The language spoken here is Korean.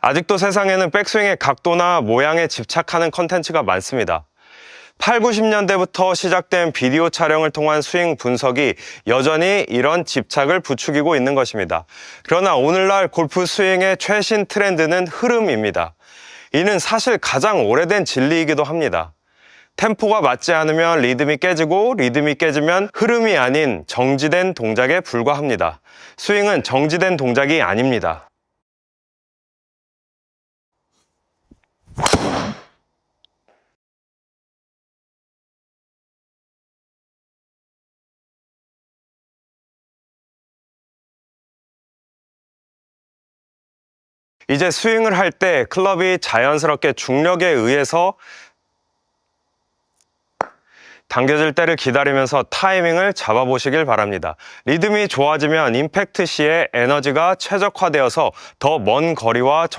아직도 세상에는 백스윙의 각도나 모양에 집착하는 컨텐츠가 많습니다. 8, 90년대부터 시작된 비디오 촬영을 통한 스윙 분석이 여전히 이런 집착을 부추기고 있는 것입니다. 그러나 오늘날 골프 스윙의 최신 트렌드는 흐름입니다. 이는 사실 가장 오래된 진리이기도 합니다. 템포가 맞지 않으면 리듬이 깨지고 리듬이 깨지면 흐름이 아닌 정지된 동작에 불과합니다. 스윙은 정지된 동작이 아닙니다. 이제 스윙을 할 때 클럽이 자연스럽게 중력에 의해서 당겨질 때를 기다리면서 타이밍을 잡아보시길 바랍니다. 리듬이 좋아지면 임팩트 시에 에너지가 최적화되어서 더 먼 거리와